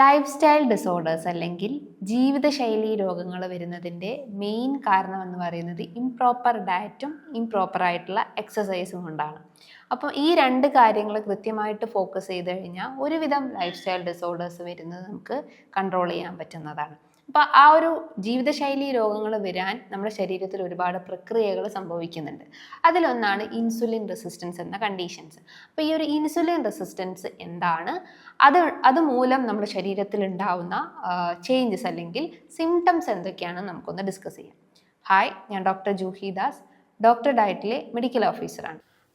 Life style disorders അല്ലെങ്കിൽ ജീവിതശൈലി രോഗങ്ങൾ വരുന്നതിന്റെ മെയിൻ കാരണം എന്ന് പറയുന്നത് ഇംപ്രോപ്പർ ഡയറ്റും ഇംപ്രോപ്പർ ആയിട്ടുള്ള എക്സസൈസും കൊണ്ടാണ്. അപ്പം ഈ രണ്ട് കാര്യങ്ങൾ കൃത്യമായിട്ട് ഫോക്കസ് ചെയ്ത് കഴിഞ്ഞാൽ ഒരുവിധം ലൈഫ് സ്റ്റൈൽ ഡിസോർഡേഴ്സ് വരുന്നത് നമുക്ക് കൺട്രോൾ ചെയ്യാൻ പറ്റുന്നതാണ്. അപ്പോൾ ആ ഒരു ജീവിതശൈലി രോഗങ്ങൾ വരാൻ നമ്മുടെ ശരീരത്തിൽ ഒരുപാട് പ്രക്രിയകൾ സംഭവിക്കുന്നുണ്ട്. അതിലൊന്നാണ് ഇൻസുലിൻ റെസിസ്റ്റൻസ് എന്ന കണ്ടീഷൻസ് അപ്പോൾ ഈ ഒരു ഇൻസുലിൻ റെസിസ്റ്റൻസ് എന്താണ്? അത് അതുമൂലം നമ്മുടെ ശരീരത്തിൽ ഉണ്ടാവുന്ന ചേഞ്ചസ് അല്ലെങ്കിൽ സിംറ്റംസ് എന്തൊക്കെയാണെന്ന് നമുക്കൊന്ന് ഡിസ്കസ് ചെയ്യാം. ഹായ് ഞാൻ ഡോക്ടർ ജൂഹി ദാസ്. ഡോക്ടർ ഡയറ്റിലെ മെഡിക്കൽ ഓഫീസറാണ്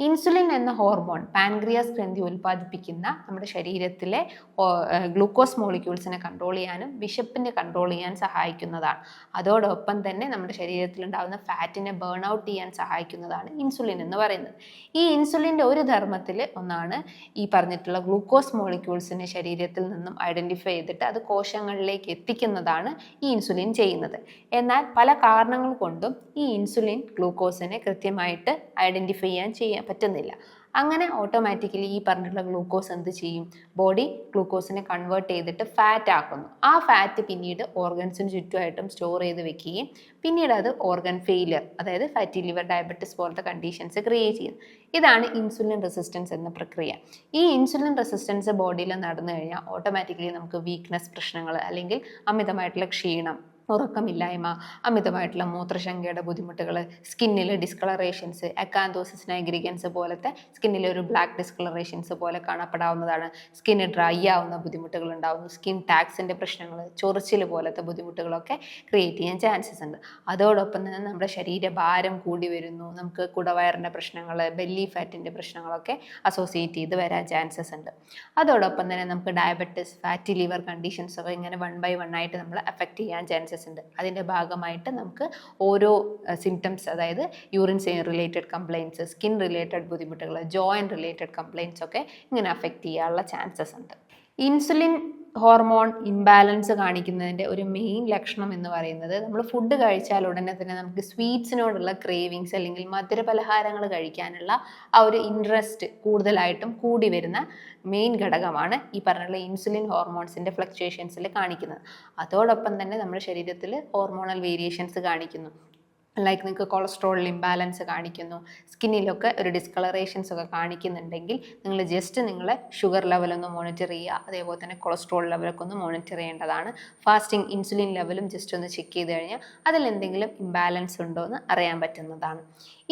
ഇൻസുലിൻ എന്ന ഹോർമോൺ പാൻക്രിയാസ് ഗ്രന്ഥി ഉൽപ്പാദിപ്പിക്കുന്ന നമ്മുടെ ശരീരത്തിലെ ഗ്ലൂക്കോസ് മോളിക്യൂൾസിനെ കൺട്രോൾ ചെയ്യാനും വിശപ്പിനെ കൺട്രോൾ ചെയ്യാൻ സഹായിക്കുന്നതാണ്. അതോടൊപ്പം തന്നെ നമ്മുടെ ശരീരത്തിൽ ഉണ്ടാകുന്ന ഫാറ്റിനെ ബേൺ ഔട്ട് ചെയ്യാൻ സഹായിക്കുന്നതാണ് ഇൻസുലിൻ എന്ന് പറയുന്നത്. ഈ ഇൻസുലിന്റെ ഒരു ധർമ്മത്തിൽ ഒന്നാണ് ഈ പറഞ്ഞിട്ടുള്ള ഗ്ലൂക്കോസ് മോളിക്യൂൾസിനെ ശരീരത്തിൽ നിന്നും ഐഡന്റിഫൈ ചെയ്തിട്ട് അത് കോശങ്ങളിലേക്ക് എത്തിക്കുന്നതാണ് ഈ ഇൻസുലിൻ ചെയ്യുന്നത്. എന്നാൽ പല കാരണങ്ങൾ കൊണ്ടും ഈ ഇൻസുലിൻ ഗ്ലൂക്കോസിനെ കൃത്യമായിട്ട് ഐഡന്റിഫൈ ചെയ്യാൻ ചെയ്യാൻ പറ്റുന്നില്ല. അങ്ങനെ ഓട്ടോമാറ്റിക്കലി ഈ പറഞ്ഞിട്ടുള്ള ഗ്ലൂക്കോസ് എന്ത് ചെയ്യും? ബോഡി ഗ്ലൂക്കോസിനെ കൺവേർട്ട് ചെയ്തിട്ട് ഫാറ്റ് ആക്കുന്നു. ആ ഫാറ്റ് പിന്നീട് ഓർഗൻസിന് ചുറ്റുമായിട്ടും സ്റ്റോർ ചെയ്ത് വെക്കുകയും പിന്നീട് അത് ഓർഗൻ ഫെയിലിയർ അതായത് ഫാറ്റി ലിവർ ഡയബറ്റിസ് പോലത്തെ കണ്ടീഷൻസ് ക്രിയേറ്റ് ചെയ്യുന്നു. ഇതാണ് ഇൻസുലിൻ റെസിസ്റ്റൻസ് എന്ന പ്രക്രിയ. ഈ ഇൻസുലിൻ റെസിസ്റ്റൻസ് ബോഡിയിൽ നടന്നു കഴിഞ്ഞാൽ ഓട്ടോമാറ്റിക്കലി നമുക്ക് വീക്ക്നെസ് പ്രശ്നങ്ങൾ അല്ലെങ്കിൽ അമിതമായിട്ടുള്ള ക്ഷീണം ഉറക്കമില്ലായ്മ അമിതമായിട്ടുള്ള മൂത്രശങ്കയുടെ ബുദ്ധിമുട്ടുകൾ സ്കിന്നിൽ ഡിസ്കളറേഷൻസ് അക്കാന്തോസിസ് നൈഗ്രിഗൻസ് പോലത്തെ സ്കിന്നിൽ ഒരു ബ്ലാക്ക് ഡിസ്കളറേഷൻസ് പോലെ കാണപ്പെടാവുന്നതാണ്. സ്കിന്ന് ഡ്രൈ ആവുന്ന ബുദ്ധിമുട്ടുകൾ ഉണ്ടാവുന്നു സ്കിൻ ടാക്സിന്റെ പ്രശ്നങ്ങൾ ചൊറിച്ചിൽ പോലത്തെ ബുദ്ധിമുട്ടുകളൊക്കെ ക്രിയേറ്റ് ചെയ്യാൻ ചാൻസസ് ഉണ്ട്. അതോടൊപ്പം തന്നെ നമ്മുടെ ശരീരഭാരം കൂടി വരുന്നു. നമുക്ക് കുടവയറിന്റെ പ്രശ്നങ്ങൾ ബെല്ലി ഫാറ്റിന്റെ പ്രശ്നങ്ങളൊക്കെ അസോസിയേറ്റ് ചെയ്ത് വരാൻ ചാൻസസ് ഉണ്ട്. അതോടൊപ്പം തന്നെ നമുക്ക് ഡയബറ്റിസ് ഫാറ്റി ലിവർ കണ്ടീഷൻസ് ഒക്കെ ഇങ്ങനെ വൺ ബൈ വൺ ആയിട്ട് നമ്മൾ എഫക്റ്റ് ചെയ്യാൻ ചാൻസസ് ഉണ്ട്. അതിന്റെ ഭാഗമായിട്ട് നമുക്ക് ഓരോ സിംറ്റംസ് അതായത് urine related complaints skin related ബുദ്ധിമുട്ടുകൾ ജോയിൻ റിലേറ്റഡ് കംപ്ലയിൻസ് ഒക്കെ ഇങ്ങനെ അഫക്റ്റ് ചെയ്യാനുള്ള ചാൻസസ് ഉണ്ട്. ഇൻസുലിൻ ഹോർമോൺ ഇംബാലൻസ് കാണിക്കുന്നതിന്റെ ഒരു മെയിൻ ലക്ഷണം എന്ന് പറയുന്നത് നമ്മൾ ഫുഡ് കഴിച്ചാൽ ഉടനെ തന്നെ നമുക്ക് സ്വീറ്റ്സിനോടുള്ള ക്രേവിങ്സ് അല്ലെങ്കിൽ മധുര പലഹാരങ്ങൾ കഴിക്കാനുള്ള ആ ഒരു ഇൻട്രസ്റ്റ് കൂടുതലായിട്ടും കൂടി വരുന്ന മെയിൻ ഘടകമാണ് ഈ പറഞ്ഞുള്ള ഇൻസുലിൻ ഹോർമോൺസിന്റെ ഫ്ലക്ച്വേഷൻസിൽ കാണിക്കുന്നത്. അതോടൊപ്പം തന്നെ നമ്മുടെ ശരീരത്തിൽ ഹോർമോണൽ വേരിയേഷൻസ് കാണിക്കുന്നു. ലൈക്ക് നിങ്ങൾക്ക് കൊളസ്ട്രോളിൽ ഇംബാലൻസ് കാണിക്കുന്നു. സ്കിന്നിലൊക്കെ ഒരു ഡിസ്കളറേഷൻസ് ഒക്കെ കാണിക്കുന്നുണ്ടെങ്കിൽ നിങ്ങൾ ജസ്റ്റ് നിങ്ങൾ ഷുഗർ ലെവലൊന്ന് മോണിറ്റർ ചെയ്യുക. അതേപോലെ തന്നെ കൊളസ്ട്രോൾ ലെവലൊക്കെ ഒന്ന് മോണിറ്റർ ചെയ്യേണ്ടതാണ്. ഫാസ്റ്റിംഗ് ഇൻസുലിൻ ലെവലും ജസ്റ്റ് ഒന്ന് ചെക്ക് ചെയ്ത് കഴിഞ്ഞാൽ അതിൽ എന്തെങ്കിലും ഇംബാലൻസ് ഉണ്ടോ എന്ന് അറിയാൻ പറ്റുന്നതാണ്.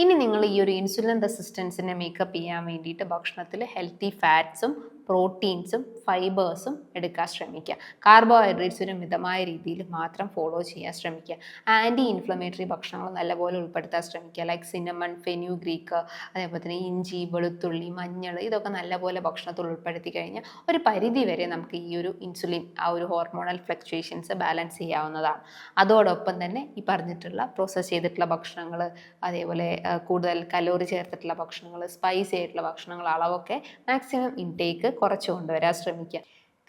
ഇനി നിങ്ങൾ ഈ ഒരു ഇൻസുലിൻ റെസിസ്റ്റൻസിനെ മേക്കപ്പ് ചെയ്യാൻ വേണ്ടിയിട്ട് ഭക്ഷണത്തിൽ ഹെൽത്തി ഫാറ്റ്സും പ്രോട്ടീൻസും ഫൈബേഴ്സും എടുക്കാൻ ശ്രമിക്കുക. കാർബോഹൈഡ്രേറ്റ്സ് ഒരു മിതമായ രീതിയിൽ മാത്രം ഫോളോ ചെയ്യാൻ ശ്രമിക്കുക. ആന്റി ഇൻഫ്ലമേറ്ററി ഭക്ഷണങ്ങൾ നല്ലപോലെ ഉൾപ്പെടുത്താൻ ശ്രമിക്കുക. ലൈക്ക് സിനമൺ ഫെന്യൂ ഗ്രീക്ക് അതേപോലെ തന്നെ ഇഞ്ചി വെളുത്തുള്ളി മഞ്ഞൾ ഇതൊക്കെ നല്ലപോലെ ഭക്ഷണത്തിൽ ഉൾപ്പെടുത്തി കഴിഞ്ഞാൽ ഒരു പരിധി വരെ നമുക്ക് ഈ ഒരു ഇൻസുലിൻ ആ ഒരു ഹോർമോണൽ ഫ്ലക്ച്വേഷൻസ് ബാലൻസ് ചെയ്യാവുന്നതാണ്. അതോടൊപ്പം തന്നെ ഈ പറഞ്ഞിട്ടുള്ള പ്രോസസ്സ് ചെയ്തിട്ടുള്ള ഭക്ഷണങ്ങൾ അതേപോലെ കൂടുതൽ കലോറി ചേർത്തിട്ടുള്ള ഭക്ഷണങ്ങൾ സ്പൈസി ആയിട്ടുള്ള ഭക്ഷണങ്ങൾ അളവൊക്കെ മാക്സിമം ഇൻടേക്ക് കുറച്ച് കൊണ്ടുവരാൻ ശ്രമിക്കുക.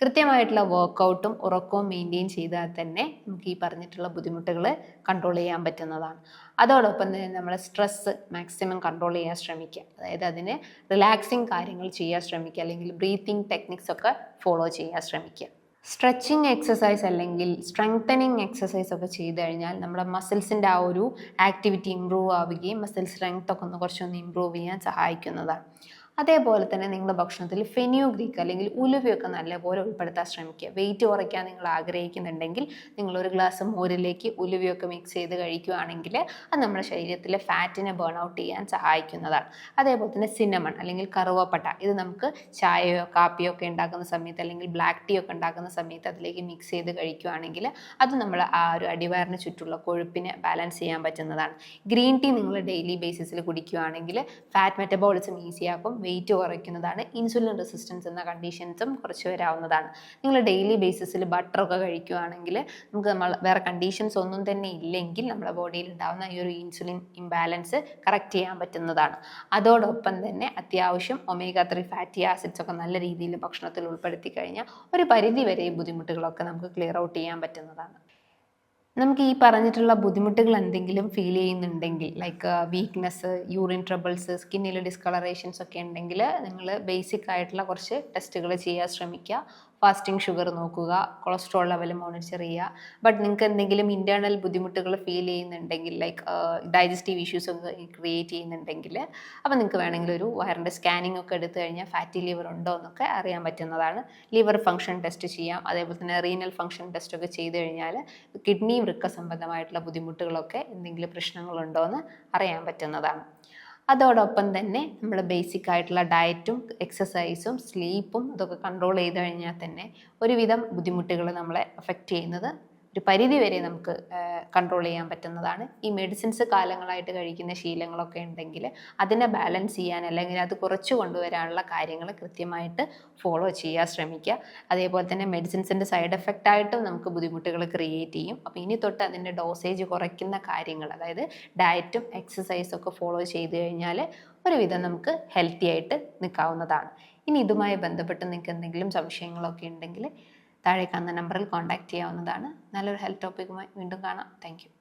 കൃത്യമായിട്ടുള്ള വർക്കൗട്ടും ഉറക്കവും മെയിന്റെയിൻ ചെയ്താൽ തന്നെ നമുക്ക് ഈ പറഞ്ഞിട്ടുള്ള ബുദ്ധിമുട്ടുകൾ കൺട്രോൾ ചെയ്യാൻ പറ്റുന്നതാണ്. അതോടൊപ്പം തന്നെ നമ്മൾ സ്ട്രെസ്സ് മാക്സിമം കൺട്രോൾ ചെയ്യാൻ ശ്രമിക്കുക. അതായത് അതിന് റിലാക്സിങ് കാര്യങ്ങൾ ചെയ്യാൻ ശ്രമിക്കുക. അല്ലെങ്കിൽ ബ്രീത്തിങ് ടെക്നിക്സ് ഒക്കെ ഫോളോ ചെയ്യാൻ ശ്രമിക്കുക. സ്ട്രെച്ചിങ് എക്സസൈസ് അല്ലെങ്കിൽ സ്ട്രെങ്തനിങ് എക്സസൈസ് ഒക്കെ ചെയ്ത് കഴിഞ്ഞാൽ നമ്മുടെ മസിൽസിന്റെ ആ ഒരു ആക്ടിവിറ്റി ഇമ്പ്രൂവ് ആവുകയും മസിൽ സ്ട്രെങ്ത് ഒക്കെ ഒന്ന് കുറച്ചൊന്ന് ഇമ്പ്രൂവ് ചെയ്യാൻ സഹായിക്കുന്നതാണ്. അതേപോലെ തന്നെ നിങ്ങളുടെ ഭക്ഷണത്തിൽ ഫെനിയോ ഗ്രീക്ക് അല്ലെങ്കിൽ ഉലുവയൊക്കെ നല്ലപോലെ ഉൾപ്പെടുത്താൻ ശ്രമിക്കുക. വെയിറ്റ് കുറയ്ക്കാൻ നിങ്ങൾ ആഗ്രഹിക്കുന്നുണ്ടെങ്കിൽ നിങ്ങൾ ഒരു ഗ്ലാസ് മോരിലേക്ക് ഉലുവയൊക്കെ മിക്സ് ചെയ്ത് കഴിക്കുകയാണെങ്കിൽ അത് നമ്മുടെ ശരീരത്തിലെ ഫാറ്റിനെ ബേൺ ഔട്ട് ചെയ്യാൻ സഹായിക്കുന്നതാണ്. അതേപോലെ തന്നെ സിനമൺ അല്ലെങ്കിൽ കറുവപ്പട്ട ഇത് നമുക്ക് ചായയോ കാപ്പിയോ ഒക്കെ ഉണ്ടാക്കുന്ന സമയത്ത് അല്ലെങ്കിൽ ബ്ലാക്ക് ടീ ഒക്കെ ഉണ്ടാക്കുന്ന സമയത്ത് അതിലേക്ക് മിക്സ് ചെയ്ത് കഴിക്കുകയാണെങ്കിൽ അത് നമ്മൾ ആ ഒരു അടിവയറിന് ചുറ്റുള്ള കൊഴുപ്പിനെ ബാലൻസ് ചെയ്യാൻ പറ്റുന്നതാണ്. ഗ്രീൻ ടീ നിങ്ങൾ ഡെയിലി ബേസിസിൽ കുടിക്കുകയാണെങ്കിൽ ഫാറ്റ് മെറ്റബോളിസം ഈസിയാക്കും വെയിറ്റ് കുറയ്ക്കുന്നതാണ് ഇൻസുലിൻ റെസിസ്റ്റൻസ് എന്ന കണ്ടീഷൻസും കുറച്ച് വരാവുന്നതാണ്. നിങ്ങൾ ഡെയിലി ബേസിസിൽ ബട്ടറൊക്കെ കഴിക്കുകയാണെങ്കിൽ നമുക്ക് നമ്മൾ വേറെ കണ്ടീഷൻസ് ഒന്നും തന്നെ ഇല്ലെങ്കിൽ നമ്മുടെ ബോഡിയിൽ ഉണ്ടാകുന്ന ഈ ഒരു ഇൻസുലിൻ ഇംബാലൻസ് കറക്റ്റ് ചെയ്യാൻ പറ്റുന്നതാണ്. അതോടൊപ്പം തന്നെ അത്യാവശ്യം ഒമേഗ ത്രീ ഫാറ്റി ആസിഡ്സ് ഒക്കെ നല്ല രീതിയിൽ ഭക്ഷണത്തിൽ ഉൾപ്പെടുത്തി കഴിഞ്ഞാൽ ഒരു പരിധി വരെ ബുദ്ധിമുട്ടുകളൊക്കെ നമുക്ക് ക്ലിയർ ഔട്ട് ചെയ്യാൻ പറ്റുന്നതാണ്. നമുക്ക് ഈ പറഞ്ഞിട്ടുള്ള ബുദ്ധിമുട്ടുകൾ എന്തെങ്കിലും ഫീൽ ചെയ്യുന്നുണ്ടെങ്കിൽ ലൈക്ക് വീക്ക്നെസ് യൂറിൻ ട്രബിൾസ് സ്കിന്നിൽ ഡിസ്കളറേഷൻസ് ഒക്കെ ഉണ്ടെങ്കിൽ നിങ്ങൾ ബേസിക് ആയിട്ടുള്ള കുറച്ച് ടെസ്റ്റുകൾ ചെയ്യാൻ ശ്രമിക്കുക. ഫാസ്റ്റിംഗ് ഷുഗർ നോക്കുക കൊളസ്ട്രോൾ ലെവൽ മോണിറ്റർ ചെയ്യുക. ബട്ട് നിങ്ങൾക്ക് എന്തെങ്കിലും ഇന്റേർണൽ ബുദ്ധിമുട്ടുകൾ ഫീൽ ചെയ്യുന്നുണ്ടെങ്കിൽ ലൈക്ക് ഡൈജസ്റ്റീവ് ഇഷ്യൂസ് ഒക്കെ ക്രിയേറ്റ് ചെയ്യുന്നുണ്ടെങ്കിൽ അപ്പോൾ നിങ്ങൾക്ക് വേണമെങ്കിൽ ഒരു വയറിന്റെ സ്കാനിങ് ഒക്കെ എടുത്തു കഴിഞ്ഞാൽ ഫാറ്റി ലിവർ ഉണ്ടോ എന്നൊക്കെ അറിയാൻ പറ്റുന്നതാണ്. ലിവർ ഫംഗ്ഷൻ ടെസ്റ്റ് ചെയ്യാം. അതേപോലെ തന്നെ റീനൽ ഫംഗ്ഷൻ ടെസ്റ്റ് ഒക്കെ ചെയ്ത് കഴിഞ്ഞാൽ കിഡ്നി വൃക്ക സംബന്ധമായിട്ടുള്ള ബുദ്ധിമുട്ടുകളൊക്കെ എന്തെങ്കിലും പ്രശ്നങ്ങളുണ്ടോ എന്ന് അറിയാൻ പറ്റുന്നതാണ്. അതോടൊപ്പം തന്നെ നമ്മൾ ബേസിക് ആയിട്ടുള്ള ഡയറ്റും എക്സസൈസും സ്ലീപ്പും ഇതൊക്കെ കൺട്രോൾ ചെയ്ത് കഴിഞ്ഞാൽ തന്നെ ഒരുവിധം ബുദ്ധിമുട്ടുകൾ നമ്മളെ അഫക്റ്റ് ചെയ്യുന്നത് ഒരു പരിധി വരെ നമുക്ക് കൺട്രോൾ ചെയ്യാൻ പറ്റുന്നതാണ്. ഈ മെഡിസിൻസ് കാലങ്ങളായിട്ട് കഴിക്കുന്ന ശീലങ്ങളൊക്കെ ഉണ്ടെങ്കിൽ അതിനെ ബാലൻസ് ചെയ്യാൻ അല്ലെങ്കിൽ അത് കുറച്ച് കൊണ്ടുവരാനുള്ള കാര്യങ്ങൾ കൃത്യമായിട്ട് ഫോളോ ചെയ്യാൻ ശ്രമിക്കുക. അതേപോലെ തന്നെ മെഡിസിൻസിന്റെ സൈഡ് എഫക്റ്റ് ആയിട്ടും നമുക്ക് ബുദ്ധിമുട്ടുകൾ ക്രിയേറ്റ് ചെയ്യും. അപ്പോൾ ഇനി തൊട്ട് അതിന്റെ ഡോസേജ് കുറയ്ക്കുന്ന കാര്യങ്ങൾ അതായത് ഡയറ്റും എക്സസൈസും ഒക്കെ ഫോളോ ചെയ്ത് കഴിഞ്ഞാൽ ഒരുവിധം നമുക്ക് ഹെൽത്തി ആയിട്ട് നിൽക്കാവുന്നതാണ്. ഇനി ഇതുമായി ബന്ധപ്പെട്ട് നിങ്ങൾക്ക് എന്തെങ്കിലും സംശയങ്ങളൊക്കെ ഉണ്ടെങ്കിൽ താഴെ കാണുന്ന നമ്പറിൽ കോൺടാക്റ്റ് ചെയ്യാവുന്നതാണ്. നല്ലൊരു ഹെൽത്ത് ടോപ്പിക്കുമായി വീണ്ടും കാണാം. താങ്ക്